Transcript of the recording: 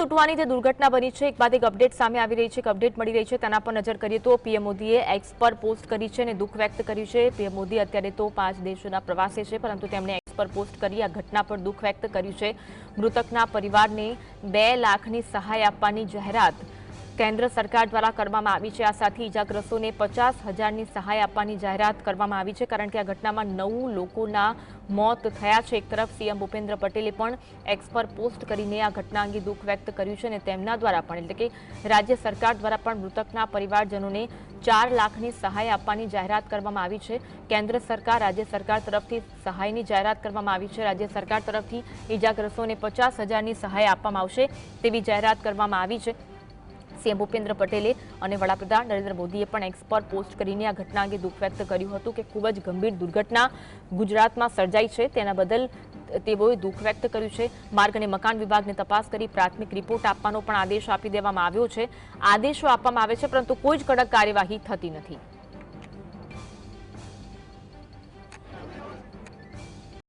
તૂટવાની તે દુર્ઘટના બની છે એક બાદ એક અપડેટ સામે આવી રહી છે એક અપડેટ મળી રહી છે તેના પર નજર કરીએ તો પીએમ મોદીએ એક્સ પર પોસ્ટ કરી છે અને દુઃખ વ્યક્ત કર્યું છે પીએમ મોદી અત્યારે તો પાંચ દેશોના પ્રવાસે છે પરંતુ તેમણે એક્સ પર પોસ્ટ કરી આ ઘટના પર દુઃખ વ્યક્ત કર્યું છે મૃતકના પરિવારને બે લાખની સહાય આપવાની જાહેરાત કેન્દ્ર સરકાર દ્વારા કરવામાં આવી છે આ સાથી ઇજાગ્રસોને 50000 ની સહાય આપવાની જાહેરાત કરવામાં આવી છે કારણ કે આ ઘટનામાં નવ લોકોના મોત થયા છે એક તરફ સી એમ ભૂપેન્દ્ર પટેલે પણ એક્સ પર પોસ્ટ કરીને આ ઘટના અંગે દુઃખ વ્યક્ત કર્યું છે અને તેમના દ્વારા પણ એટલે કે રાજ્ય સરકાર દ્વારા પણ મૃતકના પરિવારજનોને 4 લાખ ની સહાય આપવાની જાહેરાત કરવામાં આવી છે કેન્દ્ર સરકાર રાજ્ય સરકાર તરફથી સહાયની જાહેરાત કરવામાં આવી છે રાજ્ય સરકાર તરફથી ઇજાગ્રસોને 50000 ની સહાય આપવામાં આવશે તેવી જાહેરાત કરવામાં આવી છે સીએમ ભૂપેન્દ્ર પટેલે અને વડાપ્રધાન નરેન્દ્ર મોદીએ પણ એક્સ પર પોસ્ટ કરીને આ ઘટના અંગે દુઃખ વ્યક્ત કર્યું હતું કે ખૂબ જ ગંભીર દુર્ઘટના ગુજરાતમાં સર્જાઈ છે તેના બદલ તેઓએ દુઃખ વ્યક્ત કર્યું છે માર્ગ અને મકાન વિભાગને તપાસ કરી પ્રાથમિક રિપોર્ટ આપવાનો પણ આદેશ આપી દેવામાં આવ્યો છે આદેશો આપવામાં આવે છે પરંતુ કોઈ જ કડક કાર્યવાહી થતી નથી